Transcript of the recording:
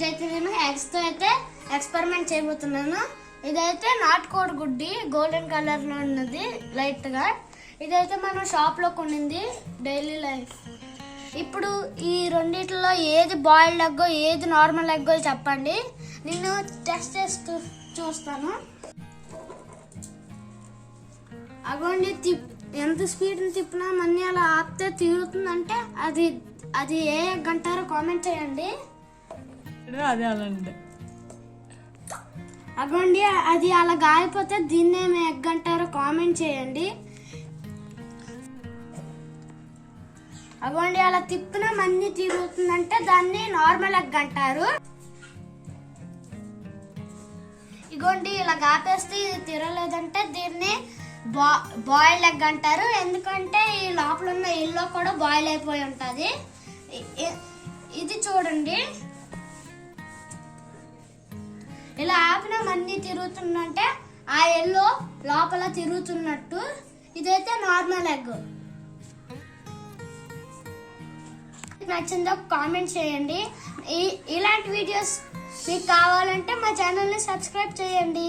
ఈరోజు అయితే నేను ఎగ్స్తో అయితే ఎక్స్పెరిమెంట్ చేయబోతున్నాను. ఇదైతే నాటుకోడి గుడ్డి గోల్డెన్ కలర్లో ఉన్నది లైట్గా. ఇదైతే మనం షాప్లో కొనింది డైలీ లైఫ్. ఇప్పుడు ఈ రెండిట్లో ఏది బాయిల్డ్ ఎగ్గో ఏది నార్మల్ ఎగ్గో చెప్పండి. నేను టెస్ట్ చేస్తూ చూస్తాను. అగోండి తిప్ ఎంత స్పీడ్ని తిప్పినా మనీ అలా ఆపితే తిరుగుతుందంటే అది అది ఏ గంటారో కామెంట్ చేయండి. అదే అలాంటి అగోండి అది అలా గాలిపోతే దీన్ని ఏమి ఎగ్ అంటారో కామెంట్ చేయండి. అగోండి అలా తిప్పిన మన్ని తిరుగుతుందంటే దాన్ని నార్మల్ ఎగ్ అంటారు. ఇగోండి ఇలా గాపేస్తే ఇది తిరగలేదంటే దీన్ని బా బాయిల్ ఎగ్ అంటారు. ఎందుకంటే ఈ లోపల ఉన్న ఇల్లు కూడా బాయిల్ అయిపోయి ఉంటుంది. ఇది చూడండి. ఆపిన మన్ని తిరుగుతుందంటే ఆ ఎల్లో లోపల తిరుగుతున్నట్టు. ఇదైతే నార్మల్ ఎగ్ నచ్చిందో కామెంట్ చేయండి. ఈ ఇలాంటి వీడియోస్ మీకు కావాలంటే మా ఛానల్ని సబ్స్క్రైబ్ చేయండి.